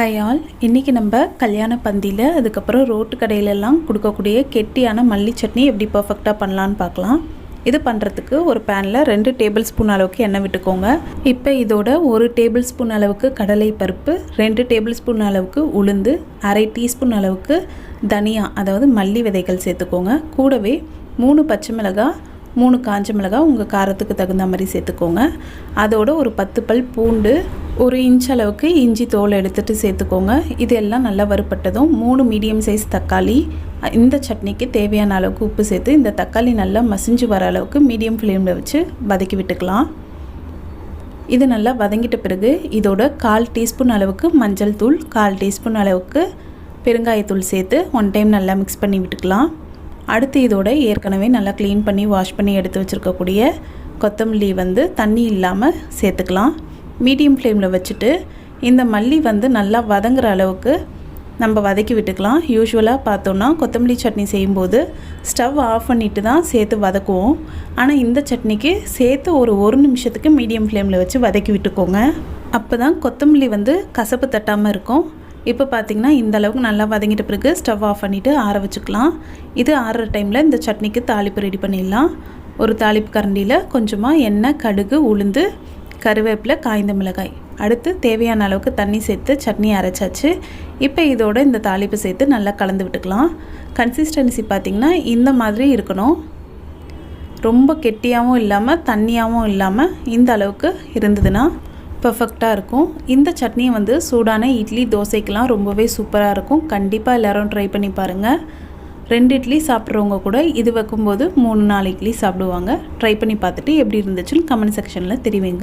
Hi all இன்றைக்கி நம்ம கல்யாண பந்தியில் அதுக்கப்புறம் ரோட்டு கடையிலெல்லாம் கொடுக்கக்கூடிய கெட்டியான மல்லி சட்னி எப்படி பர்ஃபெக்டாக பண்ணலான்னு பார்க்கலாம். இது பண்ணுறதுக்கு ஒரு பேனில் ரெண்டு டேபிள் ஸ்பூன் அளவுக்கு எண்ணெய் விட்டுக்கோங்க. இப்போ இதோட ஒரு டேபிள் ஸ்பூன் அளவுக்கு கடலை பருப்பு ரெண்டு டேபிள் ஸ்பூன் அளவுக்கு உளுந்து அரை டீஸ்பூன் அளவுக்கு தனியா அதாவது மல்லி விதைகள் சேர்த்துக்கோங்க. கூடவே மூணு பச்சை மிளகாய் மூணு காஞ்ச மிளகாய் உங்கள் காரத்துக்கு தகுந்த மாதிரி சேர்த்துக்கோங்க. அதோட ஒரு பத்து பல் பூண்டு ஒரு இன்ச் அளவுக்கு இஞ்சி தோல் எடுத்துகிட்டு சேர்த்துக்கோங்க. இது எல்லாம் நல்லா வறுப்பட்டதும் மூணு மீடியம் சைஸ் தக்காளி இந்த சட்னிக்கு தேவையான அளவுக்கு உப்பு சேர்த்து இந்த தக்காளி நல்லா மசிஞ்சு வர அளவுக்கு மீடியம் ஃப்ளேமில் வச்சு வதக்கி விட்டுக்கலாம். இது நல்லா வதங்கிட்ட பிறகு இதோட கால் டீஸ்பூன் அளவுக்கு மஞ்சள் தூள் கால் டீஸ்பூன் அளவுக்கு பெருங்காயத்தூள் சேர்த்து ஒன் டைம் நல்லா மிக்ஸ் பண்ணி விட்டுக்கலாம். அடுத்து இதோட ஏற்கனவே நல்லா க்ளீன் பண்ணி வாஷ் பண்ணி எடுத்து வச்சுருக்கக்கூடிய கொத்தமல்லி வந்து தண்ணி இல்லாமல் சேர்த்துக்கலாம். மீடியம் ஃப்ளேமில் வச்சுட்டு இந்த மல்லி வந்து நல்லா வதங்குற அளவுக்கு நம்ம வதக்கி விட்டுக்கலாம். யூஸ்வலாக பார்த்தோன்னா கொத்தமல்லி சட்னி செய்யும்போது ஸ்டவ் ஆஃப் பண்ணிவிட்டு தான் சேர்த்து வதக்குவோம். ஆனால் இந்த சட்னிக்கு சேர்த்து ஒரு ஒரு நிமிஷத்துக்கு மீடியம் ஃப்ளேமில் வச்சு வதக்கி விட்டுக்கோங்க. அப்போ தான் கொத்தமல்லி வந்து கசப்பு தட்டாமல் இருக்கும். இப்போ பார்த்திங்கன்னா இந்த அளவுக்கு நல்லா வதங்கிட்ட பிறகு ஸ்டவ் ஆஃப் பண்ணிவிட்டு ஆற வச்சுக்கலாம். இது ஆறுற டைமில் இந்த சட்னிக்கு தாளிப்பு ரெடி பண்ணிடலாம். ஒரு தாளிப்பு கரண்டியில் கொஞ்சமாக எண்ணெய் கடுகு உளுந்து கருவேப்பிலை காய்ந்த மிளகாய். அடுத்து தேவையான அளவுக்கு தண்ணி சேர்த்து சட்னி அரைச்சாச்சு. இப்போ இதோட இந்த தாளிப்பு சேர்த்து நல்லா கலந்து விட்டுக்கலாம். கன்சிஸ்டன்சி பார்த்திங்கன்னா இந்த மாதிரி இருக்கணும். ரொம்ப கெட்டியாகவும் இல்லாமல் தண்ணியாகவும் இல்லாமல் இந்த அளவுக்கு இருந்ததுன்னா பர்ஃபெக்டாக இருக்கும். இந்த சட்னியை வந்து சூடான இட்லி தோசைக்கெலாம் ரொம்பவே சூப்பராக இருக்கும். கண்டிப்பாக எல்லோரும் ட்ரை பண்ணி பாருங்கள் ரெண்டு இட்லி சாப்பிட்றவங்க கூட இது வைக்கும்போது மூணு நாலு இட்லி சாப்பிடுவாங்க. ட்ரை பண்ணி பார்த்துட்டு எப்படி இருந்துச்சுன்னு கமெண்ட் செக்ஷனில் தெரிவிங்க.